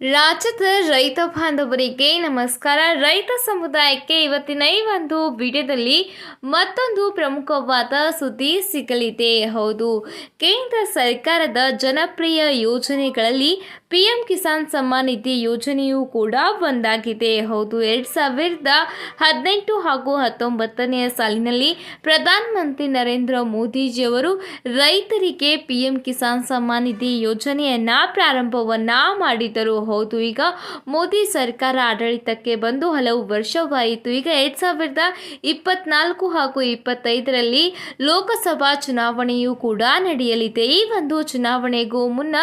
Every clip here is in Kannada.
ರಾಜ್ಯದ ರೈತ ಬಾಂಧವರಿಗೆ ನಮಸ್ಕಾರ. ರೈತ ಸಮುದಾಯಕ್ಕೆ ಇವತ್ತಿನ ಈ ಒಂದು ವಿಡಿಯೋದಲ್ಲಿ ಮತ್ತೊಂದು ಪ್ರಮುಖವಾದ ಸುದ್ದಿ ಸಿಗಲಿದೆ. ಹೌದು, ಕೇಂದ್ರ ಸರ್ಕಾರದ ಜನಪ್ರಿಯ ಯೋಜನೆಗಳಲ್ಲಿ ಪಿ ಎಂ ಕಿಸಾನ್ ಸಮ್ಮಾನ್ ನಿಧಿ ಯೋಜನೆಯೂ ಕೂಡ ಒಂದಾಗಿದೆ. ಹೌದು, ಎರಡು ಸಾವಿರದ ಹದಿನೆಂಟು ಹಾಗೂ ಹತ್ತೊಂಬತ್ತನೆಯ ಸಾಲಿನಲ್ಲಿ ಪ್ರಧಾನಮಂತ್ರಿ ನರೇಂದ್ರ ಮೋದಿಜಿಯವರು ರೈತರಿಗೆ ಪಿ ಎಂ ಕಿಸಾನ್ ಸಮ್ಮಾನ್ ನಿಧಿ ಯೋಜನೆಯನ್ನ ಪ್ರಾರಂಭವನ್ನ ಮಾಡಿದರು. ಹೌದು. ಈಗ ಮೋದಿ ಸರ್ಕಾರ ಆಡಳಿತಕ್ಕೆ ಬಂದು ಹಲವು ವರ್ಷವಾಯಿತು. ಈಗ ಎರಡು ಸಾವಿರದ ಇಪ್ಪತ್ನಾಲ್ಕು ಹಾಗೂ ಇಪ್ಪತ್ತೈದರಲ್ಲಿ ಲೋಕಸಭಾ ಚುನಾವಣೆಯೂ ಕೂಡ ನಡೆಯಲಿದೆ. ಈ ಒಂದು ಚುನಾವಣೆಗೂ ಮುನ್ನ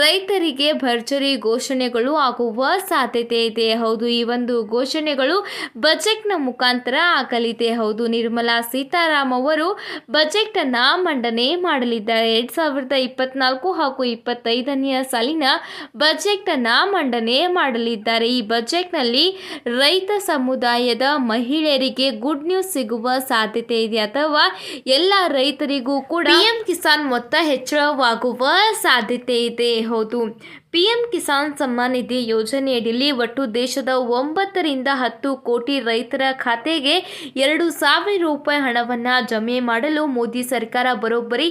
ರೈತರಿಗೆ ಭರ್ಜರಿ ಘೋಷಣೆಗಳು ಆಗುವ ಸಾಧ್ಯತೆ ಇದೆ. ಹೌದು, ಈ ಒಂದು ಘೋಷಣೆಗಳು ಬಜೆಟ್ನ ಮುಖಾಂತರ ಆಗಲಿದೆ. ಹೌದು, ನಿರ್ಮಲಾ ಸೀತಾರಾಮ್ ಅವರು ಬಜೆಟ್ ಅನ್ನ ಮಂಡನೆ ಮಾಡಲಿದ್ದಾರೆ. ಎರಡು ಸಾವಿರದ ಇಪ್ಪತ್ನಾಲ್ಕು ಹಾಗೂ ಇಪ್ಪತ್ತೈದನೆಯ ಸಾಲಿನ ಬಜೆಟ್ ಅನ್ನ ಮಂಡನೆ ಮಾಡಲಿದ್ದಾರೆ. ಈ ಬಜೆಟ್ನಲ್ಲಿ ರೈತ ಸಮುದಾಯದ ಮಹಿಳೆಯರಿಗೆ ಗುಡ್ ನ್ಯೂಸ್ ಸಿಗುವ ಸಾಧ್ಯತೆ ಇದೆ ಅಥವಾ ಎಲ್ಲ ರೈತರಿಗೂ ಕೂಡ ಪಿಎಂ ಕಿಸಾನ್ ಮೊತ್ತ ಹೆಚ್ಚಳವಾಗುವ ಸಾಧ್ಯತೆ ಇದೆ ಹೌದು. ಪಿಎಂ ಕಿಸಾನ್ ಸಮ್ಮಾನ್ ನಿಧಿ ಯೋಜನೆಯಡಿಯಲ್ಲಿ ಒಟ್ಟು ದೇಶದ ಒಂಬತ್ತರಿಂದ ಹತ್ತು ಕೋಟಿ ರೈತರ ಖಾತೆಗೆ ಎರಡು ಸಾವಿರ ರೂಪಾಯಿ ಹಣವನ್ನು ಜಮೆ ಮಾಡಲು ಮೋದಿ ಸರ್ಕಾರ ಬರೋಬ್ಬರಿ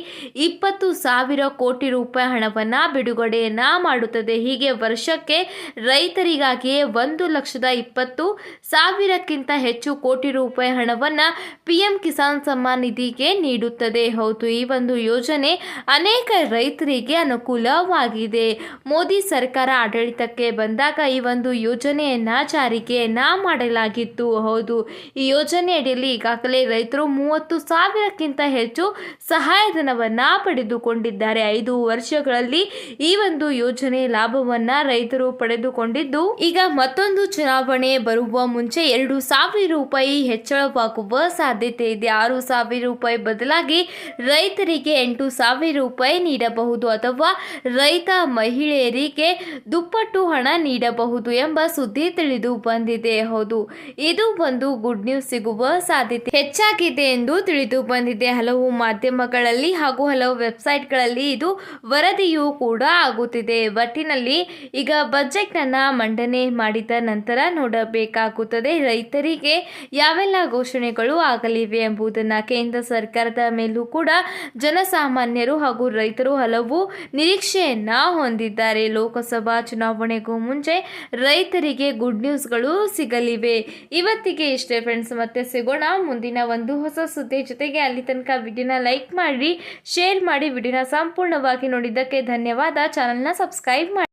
ಇಪ್ಪತ್ತು ಸಾವಿರ ಕೋಟಿ ರೂಪಾಯಿ ಹಣವನ್ನು ಬಿಡುಗಡೆಯನ್ನು ಮಾಡುತ್ತದೆ. ಹೀಗೆ ವರ್ಷಕ್ಕೆ ರೈತರಿಗಾಗಿಯೇ ಒಂದು ಲಕ್ಷದ ಇಪ್ಪತ್ತು ಸಾವಿರಕ್ಕಿಂತ ಹೆಚ್ಚು ಕೋಟಿ ರೂಪಾಯಿ ಹಣವನ್ನು ಪಿಎಂ ಕಿಸಾನ್ ಸಮ್ಮಾನ್ ನಿಧಿಗೆ ನೀಡುತ್ತದೆ. ಹೌದು, ಈ ಒಂದು ಯೋಜನೆ ಅನೇಕ ರೈತರಿಗೆ ಅನುಕೂಲವಾಗಿದೆ. ಮೋದಿ ಸರ್ಕಾರ ಆಡಳಿತಕ್ಕೆ ಬಂದಾಗ ಈ ಒಂದು ಯೋಜನೆಯನ್ನ ಜಾರಿಗೆಯನ್ನ ಮಾಡಲಾಗಿತ್ತು. ಹೌದು, ಈ ಯೋಜನೆಯಡಿಯಲ್ಲಿ ಈಗಾಗಲೇ ರೈತರು ಮೂವತ್ತು ಸಾವಿರಕ್ಕಿಂತ ಹೆಚ್ಚು ಸಹಾಯಧನವನ್ನು ಪಡೆದುಕೊಂಡಿದ್ದಾರೆ. ಐದು ವರ್ಷಗಳಲ್ಲಿ ಈ ಒಂದು ಯೋಜನೆ ಲಾಭವನ್ನ ರೈತರು ಪಡೆದುಕೊಂಡಿದ್ದು, ಈಗ ಮತ್ತೊಂದು ಚುನಾವಣೆ ಬರುವ ಮುಂಚೆ ಎರಡು ಸಾವಿರ ರೂಪಾಯಿ ಹೆಚ್ಚಳವಾಗುವ ಸಾಧ್ಯತೆ ಇದೆ. ಆರು ಸಾವಿರ ರೂಪಾಯಿ ಬದಲಾಗಿ ರೈತರಿಗೆ ಎಂಟು ಸಾವಿರ ರೂಪಾಯಿ ನೀಡಬಹುದು ಅಥವಾ ರೈತ ಮಹಿಳೆಯರಿಗೆ ದುಪ್ಪಟ್ಟು ಹಣ ನೀಡಬಹುದು ಎಂಬ ಸುದ್ದಿ ತಿಳಿದು ಬಂದಿದೆ. ಹೌದು, ಇದು ಒಂದು ಗುಡ್ ನ್ಯೂಸ್ ಸಿಗುವ ಸಾಧ್ಯತೆ ಹೆಚ್ಚಾಗಿದೆ ಎಂದು ತಿಳಿದು ಬಂದಿದೆ. ಹಲವು ಮಾಧ್ಯಮಗಳಲ್ಲಿ ಹಾಗೂ ಹಲವು ವೆಬ್ಸೈಟ್ಗಳಲ್ಲಿ ಇದು ವರದಿಯೂ ಕೂಡ ಆಗುತ್ತಿದೆ. ಒಟ್ಟಿನಲ್ಲಿ ಈಗ ಬಜೆಟ್ ಅನ್ನ ಮಂಡನೆ ಮಾಡಿದ ನಂತರ ನೋಡಬೇಕಾಗುತ್ತದೆ, ರೈತರಿಗೆ ಯಾವೆಲ್ಲ ಘೋಷಣೆಗಳು ಆಗಲಿವೆ ಎಂಬುದನ್ನ ಕೇಂದ್ರ ಸರ್ಕಾರದ ಮೇಲೂ ಕೂಡ ಜನಸಾಮಾನ್ಯರು ಹಾಗೂ ರೈತರು ಹಲವು ನಿರೀಕ್ಷೆಯನ್ನು ಹೊಂದಿದ್ದಾರೆ. ಲೋಕಸಭಾ ಚುನಾವಣೆಗೂ ಮುಂಚೆ ರೈತರಿಗೆ ಗುಡ್ ನ್ಯೂಸ್ಗಳು ಸಿಗಲಿವೆ. ಇವತ್ತಿಗೆ ಇಷ್ಟೇ ಫ್ರೆಂಡ್ಸ್, ಮತ್ತೆ ಸಿಗೋಣ ಮುಂದಿನ ಒಂದು ಹೊಸ ಸುದ್ದಿ ಜೊತೆಗೆ. ಅಲ್ಲಿ ತನಕ ವಿಡಿಯೋನ ಲೈಕ್ ಮಾಡಿ, ಶೇರ್ ಮಾಡಿ, ವಿಡಿಯೋನ ಸಂಪೂರ್ಣವಾಗಿ ನೋಡಿದ್ದಕ್ಕೆ ಧನ್ಯವಾದ. ಚಾನಲ್ನ ಸಬ್ಸ್ಕ್ರೈಬ್ ಮಾಡಿ.